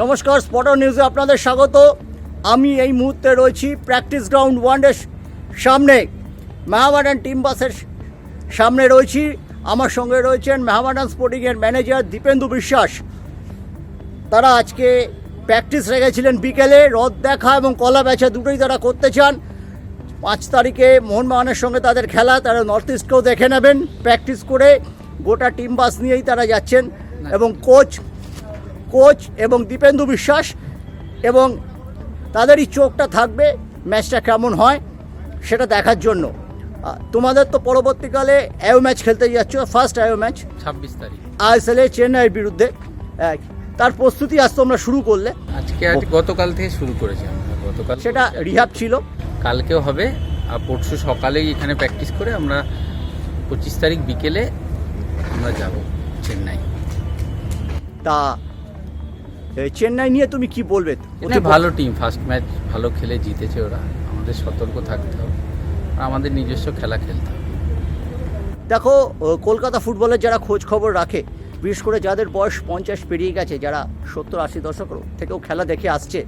নমস্কার স্পটার নিউজে আপনাদের স্বাগত। আমি এই মুহূর্তে রয়েছি প্র্যাকটিস গ্রাউন্ড ওয়ানের সামনে। মেহামাডান টিম বাসের সামনে রয়েছি। আমার সঙ্গে রয়েছেন মেহামাডান স্পোর্টিংয়ের ম্যানেজার দীপেন্দু বিশ্বাস তারা আজকে প্র্যাকটিস রেখেছিলেন বিকেলে। রথ দেখা এবং কলা বেচা দুটোই তারা করতে চান। পাঁচ তারিখে মোহনবাগানের সঙ্গে তাদের খেলা, তারা নর্থ ইস্টকেও দেখে নেবেন। প্র্যাকটিস করে গোটা টিম বাস নিয়েই তারা যাচ্ছেন এবং কোচ কোচ এবং দীপেন্দু বিশ্বাস এবং তাদেরই চোখটা থাকবে ম্যাচটা কেমন হয় সেটা দেখার জন্য। তোমাদের তো পরবর্তীকালে অ্যাও ম্যাচ খেলতে যাচ্ছ ফার্স্ট অ্যাও ম্যাচ। ছাব্বিশ তারিখ। আইএসএলে চেন্নাইয়ের বিরুদ্ধে তার প্রস্তুতি আজ তোমরা শুরু করলে। আজকে আজ গতকাল থেকে শুরু করেছি আমরা। গতকাল সেটা রিহাব ছিল। কালকেও হবে আর পরশু সকালেই এখানে প্র্যাকটিস করে আমরা পঁচিশ তারিখ বিকেলে আমরা যাব চেন্নাই। তা চেন্নাই নিয়ে তুমি কি বলবে? ওটা ভালো টিম ফার্স্ট ম্যাচ ভালো খেলে জিতেছে ওরা। আমাদের সতর্ক থাকতে হবে। আর আমাদের নিজস্ব খেলা খেলতে হবে। দেখো কলকাতা ফুটবলের যারা খোঁজ খবর রাখে বিশেষ করে যাদের বয়স পঞ্চাশ পেরিয়ে গেছে যারা সত্তর আশি দশক থেকেও খেলা দেখে আসছে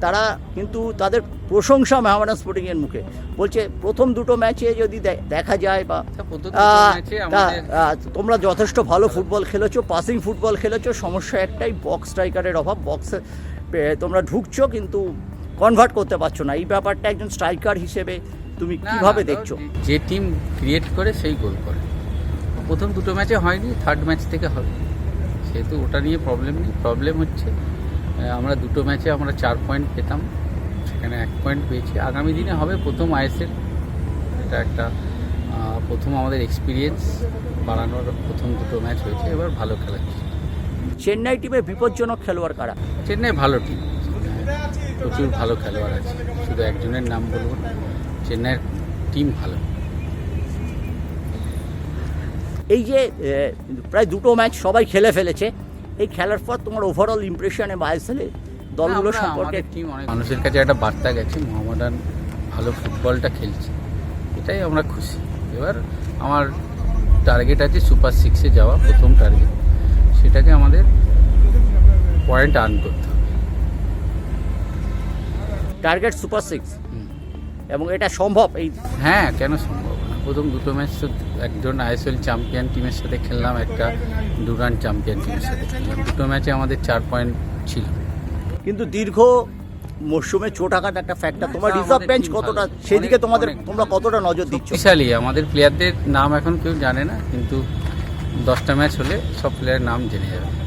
তারা কিন্তু তাদের প্রশংসা মেহামাডান স্পোর্টিংয়ের মুখে। বলছে প্রথম দুটো ম্যাচে যদি দেখা যায় বা আহ, তোমরা যথেষ্ট ভালো ফুটবল খেলেছো পাসিং ফুটবল খেলেছো সমস্যা একটাই বক্স স্ট্রাইকারের অভাব। বক্সে তোমরা ঢুকছো কিন্তু কনভার্ট করতে পারছ না। এই ব্যাপারটা একজন স্ট্রাইকার হিসেবে তুমি কীভাবে দেখছ? যে টিম ক্রিয়েট করে সেই গোল করে। প্রথম দুটো ম্যাচে হয়নি থার্ড ম্যাচ থেকে হবে। সেহেতু ওটা নিয়ে প্রবলেম নেই। প্রবলেম হচ্ছে আমরা দুটো ম্যাচে আমরা চার পয়েন্ট পেতাম সেখানে এক পয়েন্ট পেয়েছি। আগামী দিনে হবে প্রথম আইএসএল। এটা একটা প্রথম আমাদের এক্সপিরিয়েন্স বাড়ানোর প্রথম দুটো ম্যাচ হয়েছে এবার ভালো খেলাচ্ছি চেন্নাই টিমে বিপজ্জনক খেলোয়াড় কারা? চেন্নাই ভালো টিম প্রচুর ভালো খেলোয়াড় আছে শুধু একজনের নাম বলব চেন্নাইয়ের টিম ভালো। এই যে প্রায় দুটো ম্যাচ সবাই খেলে ফেলেছে এই খেলার পর তোমার ওভারঅল ইমপ্রেশনে বা আইএসএলে দলগুলো সম্পর্কে team অনেক- মানুষের কাছে একটা বার্তা গেছে মোহামেডান ভালো ফুটবলটা খেলছে। এটাই আমরা খুশি। এবার আমার টার্গেট আছে সুপার সিক্সে যাওয়া প্রথম টার্গেট সেটাকে আমাদের পয়েন্ট আর্ন করতে হবে। টার্গেট সুপার সিক্স এবং এটা সম্ভব এই হ্যাঁ কেন সম্ভব না? প্রথম দুটো ম্যাচ তো একজন আইএসএল চ্যাম্পিয়ন টিমের সাথে খেললাম একটা ডুরান চ্যাম্পিয়ন টিমের সাথে খেললাম। দুটো ম্যাচে আমাদের চার পয়েন্ট ছিল। কিন্তু দীর্ঘ মরশুমে ছোট আঘাত একটা ফ্যাক্টর তোমার রিজার্ভ বেঞ্চ কতটা? সেদিকে তোমাদের তোমরা কতটা নজর দিচ্ছ? বিশালই আমাদের প্লেয়ারদের নাম এখন কেউ জানে না কিন্তু দশটা ম্যাচ হলে সব প্লেয়ারের নাম জেনে যাবে।